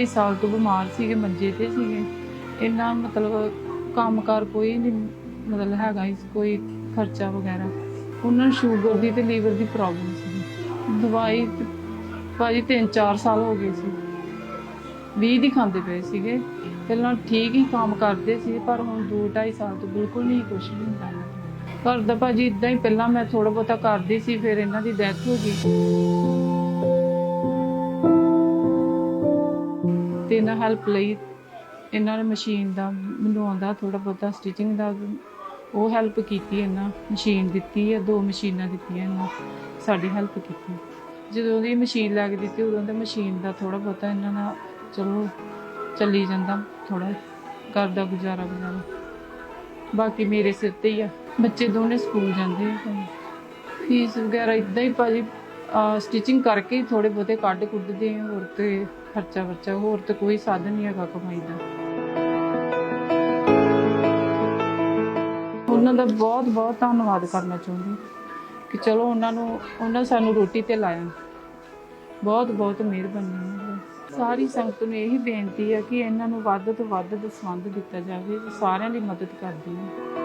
2.5 ਸਾਲ ਤੋਂ ਬਿਮਾਰ ਸੀਗੇ, ਮੰਜੇ ਤੇ ਸੀਗੇ। ਇੰਨਾ ਮਤਲਬ ਕੰਮਕਾਰ ਕੋਈ ਨਹੀਂ ਮਤਲਬ ਹੈਗਾ ਇਸ ਕੋਈ ਖਰਚਾ ਵਗੈਰਾ। ਉਹਨਾਂ ਨੂੰ ਸ਼ੂਗਰ ਦੀ ਤੇ ਲੀਵਰ ਦੀ ਪ੍ਰੋਬਲਮ ਸੀ। ਦਵਾਈ ਭਾਜੀ 3-4 ਸਾਲ ਹੋ ਗਏ ਸੀ। 20 ਦੀ ਖਾਂਦੇ ਪਏ ਸੀਗੇ। ਪਹਿਲਾਂ ਠੀਕ ਹੀ ਕੰਮ ਕਰਦੇ ਸੀ, ਪਰ ਹੁਣ 2-2.5 ਸਾਲ ਤੋਂ ਬਿਲਕੁਲ ਨਹੀਂ, ਕੁਛ ਨਹੀਂ ਹੁੰਦਾ। ਘਰ ਦਾ ਭਾਜੀ ਇਦਾਂ ਹੀ, ਪਹਿਲਾਂ ਮੈਂ ਥੋੜਾ ਬਹੁਤਾ ਕਰਦੀ ਸੀ, ਫਿਰ ਇਹਨਾਂ ਦੀ ਡੈਥ ਹੋ ਗਈ। ਤੇ ਇਹਨਾਂ ਹੈਲਪ ਲਈ ਇਹਨਾਂ ਨੇ ਮਸ਼ੀਨ ਦਾ ਮੈਨੂੰ ਆਉਂਦਾ ਥੋੜਾ ਬਹੁਤਾ ਸਟਿਚਿੰਗ ਦਾ, ਉਹ ਹੈਲਪ ਕੀਤੀ ਇਹਨਾਂ ਮਸ਼ੀਨ ਦਿੱਤੀ ਹੈ, ਦੋ ਮਸ਼ੀਨਾਂ ਦਿੱਤੀਆਂ ਇਹਨਾਂ, ਸਾਡੀ ਹੈਲਪ ਕੀਤੀ। ਜਦੋਂ ਦੀ ਮਸ਼ੀਨ ਲੱਗ ਦਿੱਤੀ, ਉਦੋਂ ਤੇ ਮਸ਼ੀਨ ਦਾ ਥੋੜਾ ਬਹੁਤਾ ਇਹਨਾਂ ਨਾਲ ਚਲੋ ਚੱਲੀ ਜਾਂਦਾ ਥੋੜਾ ਕਰਦਾ ਗੁਜ਼ਾਰਾ ਗੁਜ਼ਾਰਾ। ਬਾਕੀ ਮੇਰੇ ਸਿਰ ਤੇ ਹੀ ਆ। ਬੱਚੇ ਦੋਨੇ ਸਕੂਲ ਜਾਂਦੇ ਆ। ਫੀਸ ਵਗੈਰਾ ਇਦਾਂ ਹੀ ਭਾਜੀ ਸਟਿਚਿੰਗ ਕਰਕੇ ਹੀ ਥੋੜੇ ਬਹੁਤੇ ਕੱਢ ਕੁੱਢਦੇ ਆ ਹੋਰ ਤੇ ਖਰਚਾ ਵਰਚਾ, ਹੋਰ ਤੇ ਕੋਈ ਸਾਧਨ ਨਹੀਂ ਹੈਗਾ ਕਮਾਈ ਦਾ। ਉਹਨਾਂ ਦਾ ਬਹੁਤ ਬਹੁਤ ਧੰਨਵਾਦ ਕਰਨਾ ਚਾਹੁੰਦੀ ਕਿ ਚਲੋ ਉਹਨਾਂ ਨੂੰ, ਉਹਨਾਂ ਸਾਨੂੰ ਰੋਟੀ ਤੇ ਲਾਇਆ। ਬਹੁਤ ਬਹੁਤ ਮਿਹਰਬਾਨੀ। ਸਾਰੀ ਸੰਗਤ ਨੂੰ ਇਹੀ ਬੇਨਤੀ ਹੈ ਕਿ ਇਹਨਾਂ ਨੂੰ ਵੱਧ ਤੋਂ ਵੱਧ ਦਸਵੰਧ ਦਿੱਤਾ ਜਾਵੇ, ਸਾਰਿਆਂ ਦੀ ਮਦਦ ਕਰਦੇ ਹੈ।